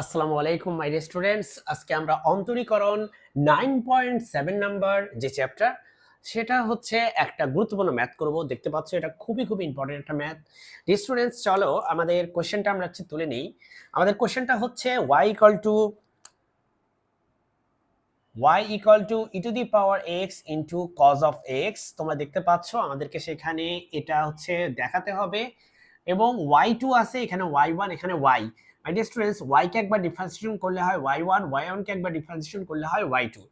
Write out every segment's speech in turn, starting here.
আসসালামু আলাইকুম my students আজকে আমরা অন্তরীকরণ নাইন পয়েন্ট সেভেন নাম্বার যে চ্যাপ্টার সেটা হচ্ছে একটা গুরুত্বপূর্ণ ম্যাথ করব। দেখতে পাচ্ছ, এটা খুবই খুবই ইম্পর্টেন্ট একটা ম্যাথ স্টুডেন্টস চলো আমাদের কোশ্চেনটা আমরা হচ্ছে তুলে নিই। আমাদের কোশ্চেনটা হচ্ছে y equal to y equal to e to the power x into cos of x তোমরা দেখতে পাচ্ছ, আমাদেরকে সেখানে এটা হচ্ছে দেখাতে হবে। এবং ওয়াই টু আছে, এখানে ওয়াই ওয়ান এখানে y my dear students y কে একবার ডিফারেন্সিয়েশন করলে হয় ওয়াই ওয়ান ওয়াই ওয়ান কে একবার ডিফারেন্সিয়েশন করলে হয় ওয়াই টু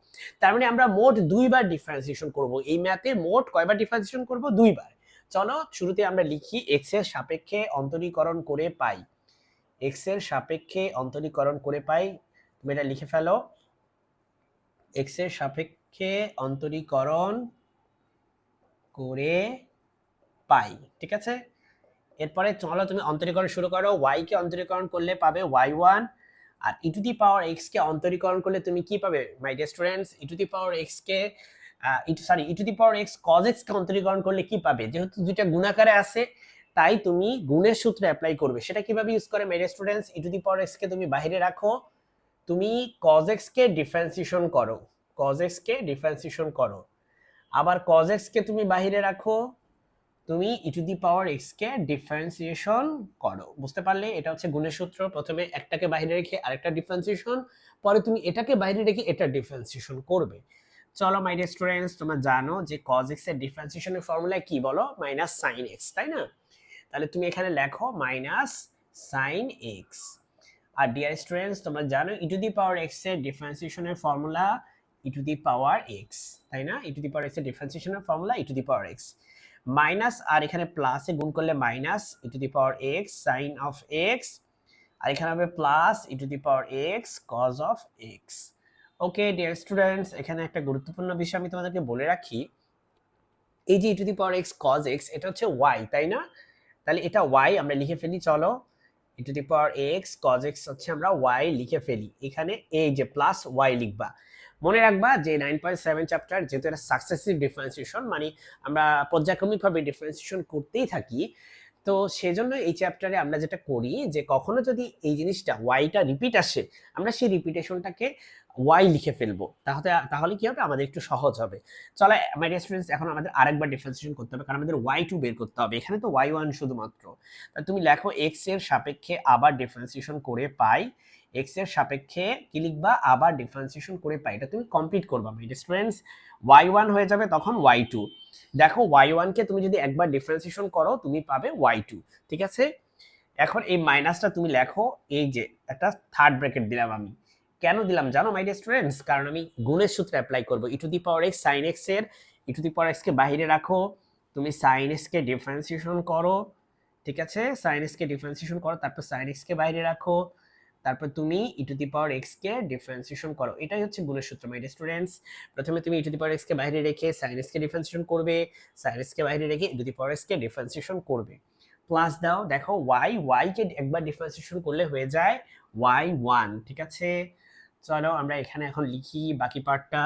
তার মানে আমরা মোট দুইবার ডিফারেন্সিয়েশন করব। এই ম্যাথে মোট কয়বার ডিফারেন্সিয়েশন করব? দুইবার। চলো, শুরুতে আমরা লিখি এক্সের সাপেক্ষে অন্তরীকরণ করে পাই। এক্সের সাপেক্ষে অন্তরীকরণ করে পাই। তুমি এটা লিখে ফেলো। এক্সের সাপেক্ষে অন্তরীকরণ করে পাই। ঠিক আছে? এরপরে চলো তুমি অন্তরীকরণ শুরু করো ওয়াই কে অন্তরীকরণ করলে পাবে y one R e to the power x কে অন্তরীকরণ করলে তুমি কি পাবে my dear students e to the power x K sorry e to the power x cos x কে অন্তরীকরণ করলে কি পাবে? যেহেতু দুইটা গুণাকারে আছে, তাই তুমি গুণের সূত্র অ্যাপ্লাই করবে। সেটা কীভাবে ইউজ করে my students e to the power x কে তুমি বাইরে রাখো, তুমি কজ এক্স কে ডিফারেন্সিয়েশন করো কজ এক্স কে ডিফারেন্সিয়েশন করো। আবার কজ এক্স কে তুমি বাইরে রাখো তুমি e to the power x K differentiation করো। বুঝতে পারলে? এটা হচ্ছে গুণের সূত্র। প্রথমে একটাকে বাইরে রেখে আরেকটা ডিফারেন্সিয়েশন পরে তুমি এটাকে বাইরে রেখে এটা ডিফারেন্সিয়েশন করবে। চলো মাই ডিয়ার স্টুডেন্টস তোমরা জানো যে কজ এক্সের ডিফারেন্সিয়েশনের ফর্মুলা কি বলো? মাইনাস সাইন এক্স তাই না? তাহলে তুমি এখানে লেখো মাইনাস সাইন এক্স আর ডিয়ার স্টুডেন্টস তোমরা জানো ই টু দি পাওয়ার এক্সের ডিফারেন্সিয়েশনের formula e to the power x তাই না? ই টু দি পাওয়ার এক্সের ডিফারেন্সিয়েশনের formula e to the power x minus আর এখানে প্লাসে গুণ করলে minus e to the power x sine of x আর এখানে হবে plus e to the power x cos of x okay dear students এখানে একটা গুরুত্বপূর্ণ বিষয় আমি তোমাদেরকে বলে রাখি। এই যে e to the power x cos x এটা হচ্ছে ওয়াই তাই না? তাহলে এটা ওয়াই আমরা লিখে ফেলি, চলো। E to the power x cos x হচ্ছে আমরা ওয়াই লিখে ফেলি। এখানে এই যে প্লাস ওয়াই লিখবা। মনে রাখবা যে নাইন পয়েন্ট সেভেন চ্যাপ্টার যেহেতু এটা সাকসেসিভ ডিফারেন্সিয়েশন মানে আমরা পর্যায়ক্রমিকভাবে ডিফারেন্সিয়েশন করতেই থাকি, তো সেজন্য এই চ্যাপ্টারে আমরা যেটা করি যে কখনো যদি এই জিনিসটা ওয়াইটা রিপিট আসে, আমরা সেই রিপিটেশনটাকে ওয়াই লিখে ফেলব। তাহলে তাহলে কি হবে? আমাদের একটু সহজ হবে। চলো মাই স্টুডেন্টস এখন আমাদের আরেকবার ডিফারেন্সিয়েশন করতে হবে, কারণ আমাদের ওয়াই টু বের করতে হবে। এখানে তো ওয়াই ওয়ান শুধুমাত্র। তা তুমি লেখো এক্সের সাপেক্ষে আবার ডিফারেন্সিয়েশন করে পাই। এক্সের সাপেক্ষে কি লিখবা? আবার ডিফারেন্সিয়েশন করে পাই। এটা তুমি কমপ্লিট করবা। মাই স্টুডেন্টস ওয়াই ওয়ান হয়ে যাবে তখন ওয়াই টু দেখো ওয়াই ওয়ানকে তুমি যদি একবার ডিফারেন্সিয়েশন করো, তুমি পাবে ওয়াই টু ঠিক আছে? এখন এই মাইনাসটা তুমি লেখো, এই যে একটা থার্ড ব্র্যাকেট দিলাম আমি। কেন দিলাম জানো মাই স্টুডেন্টস কারণ আমি গুণের সূত্রে অ্যাপ্লাই করব। E to the power x sine এক্সের ই টু দি পাওয়ার এক্সকে বাইরে রাখো। তুমি সাইন এক্সকে ডিফারেন্সিয়েশন করো। ঠিক আছে? সাইন এক্সকে ডিফারেন্সিয়েশন করো, তারপর সাইন এক্সকে বাইরে রাখো। তারপর তুমি e to the power x K differentiation করো। এটাই হচ্ছে গুণের সূত্র মাই স্টুডেন্টস প্রথমে তুমি e to the power x কে বাইরে রেখে সাইন এক্স কে ডিফারেন্সিয়েশন করবে সাইন এক্স কে বাইরে রেখে e to the power x K differentiation করবে। প্লাস দাও, দেখো ওয়াই ওয়াই কে একবার ডিফারেন্সিয়েশন করলে হয়ে যায় ওয়াই ওয়ান ঠিক আছে? চলো আমরা এখানে এখন লিখি বাকি পার্টটা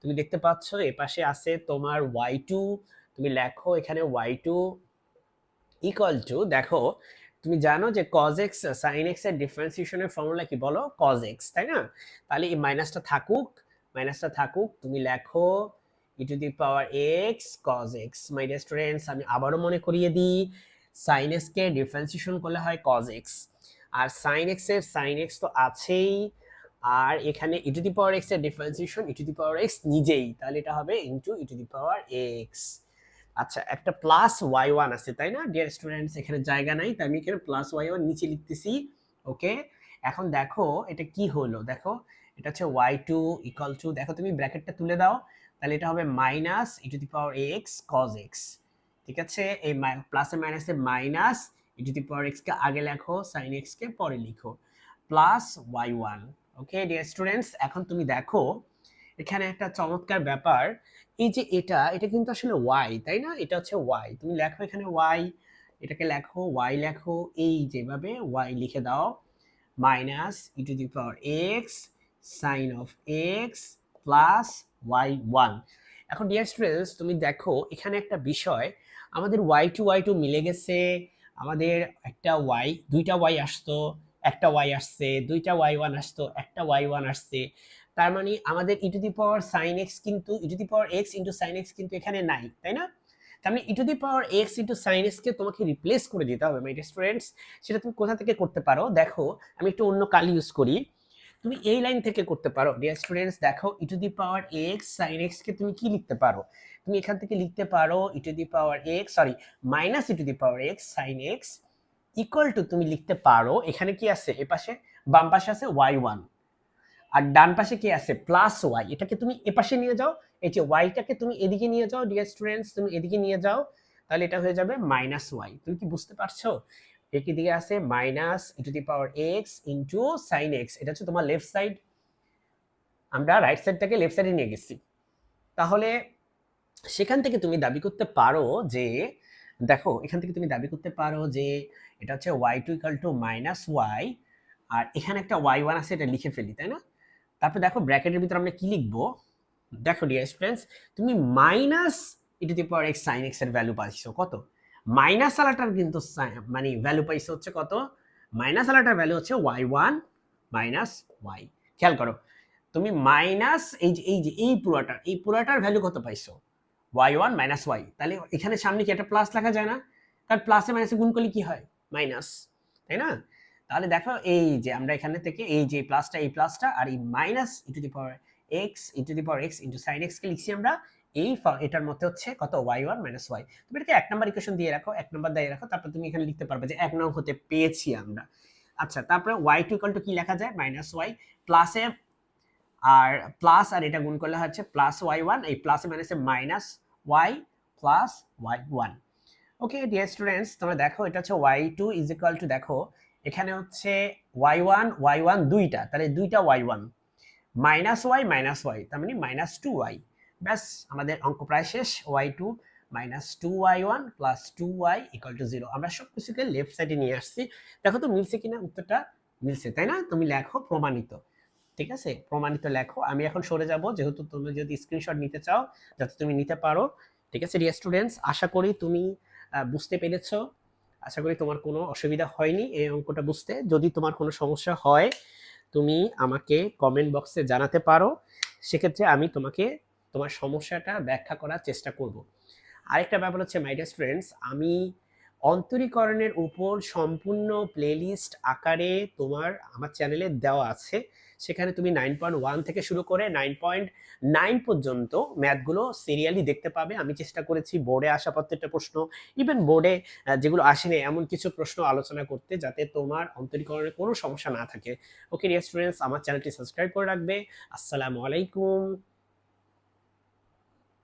তুমি দেখতে পাচ্ছ, এ পাশে আছে তোমার ওয়াই টু তুমি লেখো এখানে ওয়াই টু ইকুয়াল টু দেখো তুমি জানো যে কজ এক্স সাইন এক্সের ডিফারেন্সিয়েশনের ফর্মুলা কি বলো? কজ এক্স তাই না? তাহলে এই মাইনাসটা থাকুক মাইনাসটা থাকুক, তুমি লেখো e to the power x cos x my dear students আমি আবারও মনে করিয়ে দিই সাইন এক্স কে ডিফারেন্সিয়েশন করলে হয় কজ এক্স আর সাইন এক্সের সাইন এক্স তো আছেই, আর এখানে ই টু দি পাওয়ার এক্সের differentiation e to the power x নিজেই, তাহলে এটা হবে into e to the power x আচ্ছা একটা প্লাস ওয়াই ওয়ান আছে, তাই না? ডিয়ার স্টুডেন্টস এখানে জায়গা নাই, তাই আমি এখানে প্লাস ওয়াই ওয়ান নিচে লিখতেছি ওকে এখন দেখো, এটা কি হলো? দেখো, এটা হচ্ছে ওয়াই টু ইকাল টু দেখো তুমি ব্র্যাকেটটা তুলে দাও, তাহলে এটা হবে minus e to the power x cos x ঠিক আছে? এই প্লাসে মাইনাসে minus e to the power এক্সকে আগে লেখো সাইন এক্সকে পরে লিখো plus y one okay dear students এখন তুমি দেখো এখানে একটা চমৎকার ব্যাপার। এই যে এটা এটা কিন্তু আসলে ওয়াই তাই না? এটা হচ্ছে ওয়াই তুমি লেখো এখানে ওয়াই এটাকে লেখো ওয়াই লেখো, এই যেভাবে ওয়াই লিখে দাও। Minus e to the power x sine of x plus y one এখন ডিয়ার স্টুডেন্টস তুমি দেখো এখানে একটা বিষয়, আমাদের ওয়াই টু ওয়াই টু মিলে গেছে, আমাদের একটা ওয়াই দুইটা ওয়াই আসতো, একটা ওয়াই আসছে, দুইটা ওয়াই ওয়ান আসতো, একটা ওয়াই ওয়ান আসছে। তার মানে আমাদের e to the power sine x কিন্তু e to the power x into sine x কিন্তু এখানে নাই, তাই না? তার মানে e to the power x into sine এক্সকে তোমাকে রিপ্লেস করে দিতে হবে মাই স্টুডেন্টস সেটা তুমি কোথা থেকে করতে পারো? দেখো, আমি একটু অন্য কালি ইউজ করি। তুমি এই লাইন থেকে করতে পারো ডিয়ার স্টুডেন্টস দেখো e to the power x sine এক্সকে তুমি কি লিখতে পারো? তুমি এখান থেকে লিখতে পারো e to the power x sorry minus e to the power x sine x equal to তুমি লিখতে পারো, এখানে কি আছে? এ পাশে, বাম পাশে আছে ওয়াই ওয়ান আর ডান পাশে কি আছে? প্লাস ওয়াই এটাকে তুমি এ পাশে নিয়ে যাও, এই যে ওয়াইটাকে তুমি এদিকে নিয়ে যাও ডিয়ার স্টুডেন্টস তুমি এদিকে নিয়ে যাও, তাহলে এটা হয়ে যাবে মাইনাস ওয়াই তুমি কি বুঝতে পারছ? একই দিকে আছে minus e to the power x into sine x এটা হচ্ছে তোমার লেফট সাইড আমরা রাইট সাইডটাকে লেফট সাইডে নিয়ে গেছি। তাহলে সেখান থেকে তুমি দাবি করতে পারো যে, দেখো, এখান থেকে তুমি দাবি করতে পারো যে, এটা হচ্ছে y two equal to minus y আর এখানে একটা ওয়াই ওয়ান আছে, এটা লিখে ফেলি, তাই না? তারপর দেখো ব্র্যাকেটের ভিতরে আমরা কি লিখব? দেখো ডিয়ার স্টুডেন্টস তুমি minus e to the power x sine এক্সের ভ্যালু পাইছো, কত? মাইনাস আলাটার কিন্তু মানে ভ্যালু পাইছো হচ্ছে কত? মাইনাস আলাটার ভ্যালু হচ্ছে ওয়াই ওয়ান মাইনাস ওয়াই খেয়াল করো, তুমি মাইনাস এই যে এই যে, এই পুরাটার এই পুরাটার ভ্যালু কত পাইছো? ওয়াই ওয়ান মাইনাস ওয়াই তাহলে এখানে সামনে কি একটা প্লাস লেখা যায় না? কারণ প্লাসে মাইনাসে গুণ করলে কি হয়? মাইনাস তাই না? তাহলে দেখো এই যে আমরা এখানে থেকে এই যে প্লাসটা এই প্লাসটা আর এই minus e to the power x e to the power x into sine x কে লিখছি আমরা, এই এটার মধ্যে হচ্ছে কত? ওয়াই ওয়ান মাইনাস ওয়াই তুমি এটাকে এক নাম্বার ইকুয়েশন দিয়ে রাখো, এক নাম্বার দিয়ে রাখো, তারপর তুমি এখানে লিখতে পারবে যে এক নং হতে পেয়েছি আমরা। আচ্ছা তারপরে ওয়াই টু ইকাল টু কি লেখা যায়? মাইনাস ওয়াই প্লাসে আর প্লাস আর এটা গুণ করলে হচ্ছে প্লাস ওয়াই ওয়ান এই প্লাসে মাইনাসে minus y plus y one okay dear students তোমরা দেখো এটা হচ্ছে y two is equal to দেখো এখানে হচ্ছে ওয়াই ওয়ান ওয়াই ওয়ান দুইটা, তাহলে দুইটা y one minus y minus y তার মানে মাইনাস টু ওয়াই ব্যাস, আমাদের অঙ্ক প্রায় শেষ y two minus two y one plus two y equal to zero আমরা সব কিছুকে লেফট সাইডে নিয়ে আসছি। দেখো তো মিলছে কিনা? উত্তরটা মিলছে, তাই না? তুমি লেখো প্রমাণিত। ঠিক আছে? প্রমাণিত লেখো। আমি এখন সরে যাব, যেহেতু তুমি যদি স্ক্রিনশট নিতে চাও, যাতে তুমি নিতে পারো। ঠিক আছে ডিয়ার স্টুডেন্টস আশা করি তুমি বুঝতে পেরেছ। আশা করি তোমার কোনো অসুবিধা হয়নি এই অঙ্কটা বুঝতে। যদি তোমার কোনো সমস্যা হয়, তুমি আমাকে কমেন্ট বক্সে জানাতে পারো। সেক্ষেত্রে আমি তোমাকে তোমার সমস্যাটা ব্যাখ্যা করার চেষ্টা করব। আরেকটা ব্যাপার হচ্ছে মাই ডিয়ার স্টুডেন্টস আমি অন্তরীকরণের উপর সম্পূর্ণ প্লেলিস্ট আকারে তোমার আমার চ্যানেলে দেওয়া আছে। সেখানে তুমি নাইন পয়েন্ট ওয়ান থেকে শুরু করে নাইন পয়েন্ট নাইন পর্যন্ত ম্যাথগুলো সিরিয়ালি দেখতে পাবে। আমি চেষ্টা করেছি বোর্ডে আসা প্রত্যেকটা প্রশ্ন ইভেন বোর্ডে যেগুলো আসেনি, এমন কিছু প্রশ্ন আলোচনা করতে যাতে তোমার অন্তরীকরণের কোনো সমস্যা না থাকে। ওকে ডিয়ার স্টুডেন্টস আমার চ্যানেলটি সাবস্ক্রাইব করে রাখবে। আসসালামু আলাইকুম।